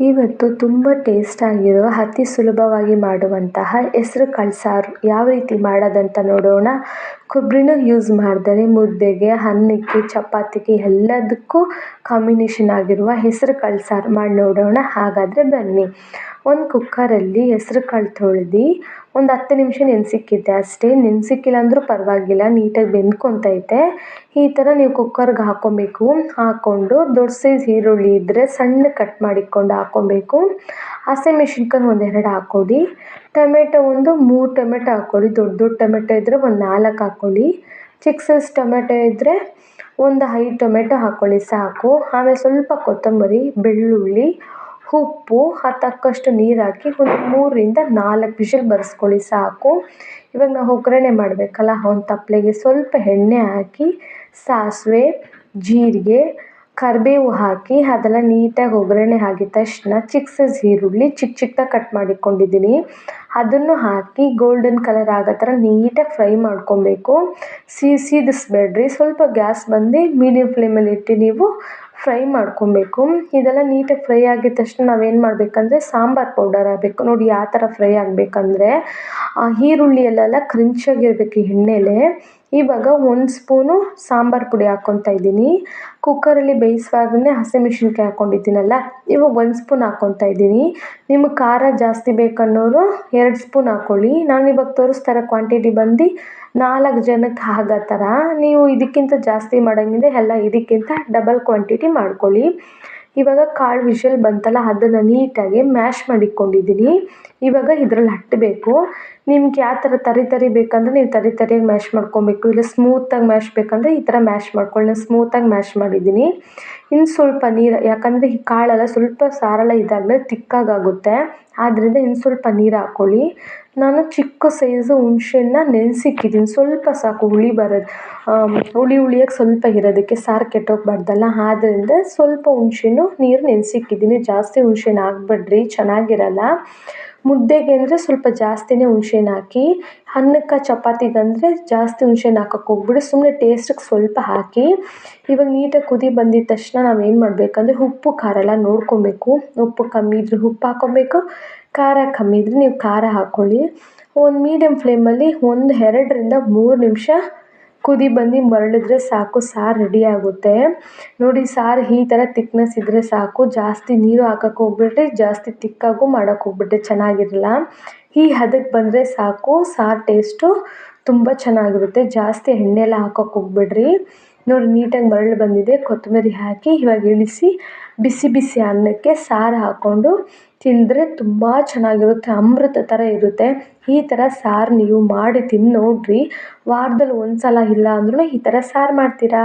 ಇವತ್ತು ತುಂಬ ಟೇಸ್ಟಾಗಿರೋ ಅತಿ ಸುಲಭವಾಗಿ ಮಾಡುವಂತಹ ಹೆಸ್ರು ಕಾಳು ಸಾರು ಯಾವ ರೀತಿ ಮಾಡೋದಂತ ನೋಡೋಣ. ಕೊಬ್ಬರಿನ ಯೂಸ್ ಮಾಡ್ತಾರೆ. ಮುದ್ದೆಗೆ ಅನ್ನಕ್ಕೆ ಚಪಾತಿಗೆ ಎಲ್ಲದಕ್ಕೂ ಕಾಂಬಿನೇಷನ್ ಆಗಿರುವ ಹೆಸ್ರು ಕಾಳು ಸಾರು ಮಾಡಿ ನೋಡೋಣ. ಹಾಗಾದರೆ ಬನ್ನಿ. ಒಂದು ಕುಕ್ಕರಲ್ಲಿ ಹೆಸ್ರು ಕಾಳು ತೊಳ್ದು, ಒಂದು ಹತ್ತು ನಿಮಿಷ ನೆನೆಸಿಕ್ಕಿದ್ದೆ ಅಷ್ಟೇ. ನೆನೆಸಿಕ್ಕಿಲ್ಲ ಅಂದರೂ ಪರವಾಗಿಲ್ಲ, ನೀಟಾಗಿ ಬೆಂದ್ಕೊತೈತೆ. ಈ ಥರ ನೀವು ಕುಕ್ಕರ್ಗೆ ಹಾಕ್ಕೊಬೇಕು ಹಾಕ್ಕೊಂಡು ದೊಡ್ಡ ಸೈಜ್ ಈರುಳ್ಳಿ ಇದ್ದರೆ ಸಣ್ಣ ಕಟ್ ಮಾಡಿಕೊಂಡು ಹಾಕ್ಕೊಬೇಕು ಹಸಿಮೆಣ್ಸಿನ್ಕಾಯಿ ಒಂದೆರಡು ಹಾಕ್ಕೊಡಿ ಟೊಮೆಟೊ ಒಂದು ಮೂರು ಟೊಮೆಟೊ ಹಾಕ್ಕೊಳ್ಳಿ. ದೊಡ್ಡ ದೊಡ್ಡ ಟೊಮೆಟೊ ಇದ್ದರೆ ಒಂದು ನಾಲ್ಕು ಹಾಕ್ಕೊಳ್ಳಿ. ಚಿಕ್ಕ ಸೈಜ್ ಟೊಮೆಟೊ ಇದ್ದರೆ ಒಂದು ಐದು ಟೊಮೆಟೊ ಹಾಕ್ಕೊಳ್ಳಿ, ಸಾಕು. ಆಮೇಲೆ ಸ್ವಲ್ಪ ಕೊತ್ತಂಬರಿ, ಬೆಳ್ಳುಳ್ಳಿ, ಉಪ್ಪು ಅದು ತಕ್ಕಷ್ಟು ನೀರು ಹಾಕಿ ಒಂದು ಮೂರರಿಂದ ನಾಲ್ಕು ವಿಶಿಲ್ ಬರ್ಸ್ಕೊಳ್ಳಿ, ಸಾಕು. ಇವಾಗ ನಾವು ಒಗ್ಗರಣೆ ಮಾಡಬೇಕಲ್ಲ ಒಂದು ತಪ್ಪಲೆಗೆ ಸ್ವಲ್ಪ ಎಣ್ಣೆ ಹಾಕಿ, ಸಾಸಿವೆ, ಜೀರಿಗೆ ಕರಿಬೇವು ಹಾಕಿ ಅದೆಲ್ಲ ನೀಟಾಗಿ ಒಗ್ಗರಣೆ ಆಗಿದ ತಕ್ಷಣ ಚಿಕ್ಕ ಸೈಜ್ ಈರುಳ್ಳಿ ಚಿಕ್ಕ ಚಿಕ್ಕದಾಗಿ ಕಟ್ ಮಾಡಿಕೊಂಡಿದ್ದೀನಿ. ಅದನ್ನು ಹಾಕಿ ಗೋಲ್ಡನ್ ಕಲರ್ ಆಗೋ ಥರ ನೀಟಾಗಿ ಫ್ರೈ ಮಾಡ್ಕೊಬೇಕು. ಸೀದಿಸ್ಬೇಡ್ರಿ ಸ್ವಲ್ಪ ಗ್ಯಾಸ್ ಬಂದು ಮೀಡಿಯಮ್ ಫ್ಲೇಮಲ್ಲಿ ಇಟ್ಟು ನೀವು ಫ್ರೈ ಮಾಡ್ಕೊಬೇಕು. ಇದೆಲ್ಲ ನೀಟಾಗಿ ಫ್ರೈ ಆಗಿದ ತಕ್ಷಣ ನಾವೇನು ಮಾಡಬೇಕಂದ್ರೆ ಸಾಂಬಾರು ಪೌಡರ್ ಹಾಕಬೇಕು. ನೋಡಿ ಯಾವ ಥರ ಫ್ರೈ ಆಗಬೇಕಂದ್ರೆ ಈರುಳ್ಳಿಯಲ್ಲೆಲ್ಲ ಕ್ರಂಚಾಗಿರಬೇಕು ಎಣ್ಣೆಲೆ. ಇವಾಗ ಒಂದು ಸ್ಪೂನು ಸಾಂಬಾರು ಪುಡಿ ಹಾಕ್ಕೊತಾ ಇದ್ದೀನಿ. ಕುಕ್ಕರಲ್ಲಿ ಬೇಯಿಸುವಾಗಲೇ ಹಸಿಮೆಣ್ಸಿನ್ಕಾಯಿ ಹಾಕ್ಕೊಂಡಿದ್ದೀನಲ್ಲ ಇವಾಗ ಒಂದು ಸ್ಪೂನ್ ಹಾಕ್ಕೊತಾ ಇದ್ದೀನಿ. ನಿಮಗೆ ಖಾರ ಜಾಸ್ತಿ ಬೇಕನ್ನೋರು ಎರಡು ಸ್ಪೂನ್ ಹಾಕ್ಕೊಳ್ಳಿ ನಾನು ಇವಾಗ ತೋರಿಸ್ತಾ ಕ್ವಾಂಟಿಟಿ ಬಂದು ನಾಲ್ಕು ಜನಕ್ಕೆ ಆಗೋ ಥರ. ನೀವು ಇದಕ್ಕಿಂತ ಜಾಸ್ತಿ ಮಾಡೋಂಗಿದ್ರೆ ಎಲ್ಲ ಇದಕ್ಕಿಂತ ಡಬಲ್ ಕ್ವಾಂಟಿಟಿ ಮಾಡ್ಕೊಳ್ಳಿ. ಇವಾಗ ಕಾಳು ವಿಷಲ್ ಬಂತಲ್ಲ, ಅದನ್ನು ನೀಟಾಗಿ ಮ್ಯಾಶ್ ಮಾಡಿಕೊಂಡಿದ್ದೀನಿ ಇವಾಗ ಇದ್ರಲ್ಲಿ ಹಟ್ಟಬೇಕು ನಿಮ್ಗೆ ಯಾವ ಥರ ತರಿ ತರಿ ಬೇಕಂದರೆ ನೀವು ತರಿ ತರಿಯಾಗಿ ಮ್ಯಾಶ್ ಮಾಡ್ಕೊಬೇಕು. ಇಲ್ಲ ಸ್ಮೂತಾಗಿ ಮ್ಯಾಶ್ ಬೇಕಂದರೆ ಈ ಥರ ಮ್ಯಾಶ್ ಮಾಡ್ಕೊಳ್ಳಿ. ನಾನು ಸ್ಮೂತಾಗಿ ಮ್ಯಾಶ್ ಮಾಡಿದ್ದೀನಿ ಇನ್ನು ಸ್ವಲ್ಪ ನೀರು, ಯಾಕಂದರೆ ಈ ಕಾಳೆಲ್ಲ ಸ್ವಲ್ಪ ಸಾರೆಲ್ಲ ಇದಾದ್ಮೇಲೆ ತಿಕ್ಕಾಗುತ್ತೆ ಆದ್ದರಿಂದ ಇನ್ನು ಸ್ವಲ್ಪ ನೀರು ಹಾಕ್ಕೊಳ್ಳಿ. ನಾನು ಚಿಕ್ಕ ಸೈಜು ಹುಣ್ಸೆ ಹಣ್ಣ ನೆನೆಸಿಕ್ಕಿದ್ದೀನಿ ಸ್ವಲ್ಪ ಸಾಕು, ಹುಳಿ ಬರೋದು ಹುಳಿ ಹುಳಿಯಾಗಿ ಸ್ವಲ್ಪ ಇರೋದಕ್ಕೆ ಸಾರು ಕೆಟ್ಟೋಗ್ಬಾರ್ದಲ್ಲ. ಆದ್ದರಿಂದ ಸ್ವಲ್ಪ ಹುಣ್ಸೆ ಹಣ್ಣು ನೀರು ನೆನೆಸಿಕ್ಕಿದ್ದೀನಿ ಜಾಸ್ತಿ ಹುಣ್ಸೆ ಹಣ್ಣು ಹಾಕ್ಬೇಡ್ರಿ ಚೆನ್ನಾಗಿರಲ್ಲ. ಮುದ್ದೆಗೆ ಅಂದರೆ ಸ್ವಲ್ಪ ಜಾಸ್ತಿನೇ ಹುಣ್ಸೆ ಹಾಕಿ ಅನ್ನಕ್ಕೆ ಚಪಾತಿಗಂದರೆ ಜಾಸ್ತಿ ಹುಣ್ಸೆ ಹಣ್ಣು ಹಾಕಕ್ಕೆ ಹೋಗ್ಬೇಡಿ. ಸುಮ್ಮನೆ ಟೇಸ್ಟಿಗೆ ಸ್ವಲ್ಪ ಹಾಕಿ, ಇವಾಗ ನೀಟಾಗಿ ಕುದಿ ಬಂದಿದ್ದ ತಕ್ಷಣ ನಾವೇನು ಮಾಡಬೇಕಂದ್ರೆ ಉಪ್ಪು, ಖಾರ ಎಲ್ಲ ನೋಡ್ಕೊಬೇಕು. ಉಪ್ಪು ಕಮ್ಮಿ ಇದ್ದರೆ ಉಪ್ಪು ಹಾಕ್ಕೊಬೇಕು ಖಾರ ಕಮ್ಮಿ ಇದ್ದರೆ ನೀವು ಖಾರ ಹಾಕ್ಕೊಳ್ಳಿ ಒಂದು ಮೀಡಿಯಮ್ ಫ್ಲೇಮಲ್ಲಿ ಒಂದು ಎರಡರಿಂದ ಮೂರು ನಿಮಿಷ ಕುದಿ ಬಂದು ಮರಳಿದ್ರೆ ಸಾಕು, ಸಾರು ರೆಡಿ ಆಗುತ್ತೆ. ನೋಡಿ, ಸಾರು ಈ ಥರ ತಿಕ್ನೆಸ್ ಇದ್ದರೆ ಸಾಕು. ಜಾಸ್ತಿ ನೀರು ಹಾಕಕ್ಕೆ ಹೋಗ್ಬೇಡ್ರಿ ಜಾಸ್ತಿ ತಿಕ್ಕಾಗೂ ಮಾಡಕ್ಕೆ ಹೋಗ್ಬೇಡ್ರಿ ಚೆನ್ನಾಗಿರಲ್ಲ. ಈ ಹದಕ್ಕೆ ಬಂದರೆ ಸಾಕು, ಸಾರು ಟೇಸ್ಟು ತುಂಬ ಚೆನ್ನಾಗಿರುತ್ತೆ. ಜಾಸ್ತಿ ಎಣ್ಣೆ ಎಲ್ಲ ಹಾಕಕ್ಕೆ ಹೋಗ್ಬೇಡ್ರಿ. ನೋಡಿ, ನೀಟಾಗಿ ಮರಳು ಬಂದಿದೆ. ಕೊತ್ತಂಬರಿ ಹಾಕಿ ಇವಾಗ ಇಳಿಸಿ ಬಿಸಿ ಬಿಸಿ ಅನ್ನಕ್ಕೆ ಸಾರು ಹಾಕ್ಕೊಂಡು ತಿಂದರೆ ತುಂಬ ಚೆನ್ನಾಗಿರುತ್ತೆ. ಅಮೃತ ಥರ ಇರುತ್ತೆ. ಈ ಥರ ಸಾರು ನೀವು ಮಾಡಿ ತಿಂದು ನೋಡಿರಿ. ವಾರದಲ್ಲಿ ಒಂದು ಸಲ ಇಲ್ಲ ಅಂದ್ರೂ ಈ ಥರ ಸಾರು ಮಾಡ್ತೀರಾ?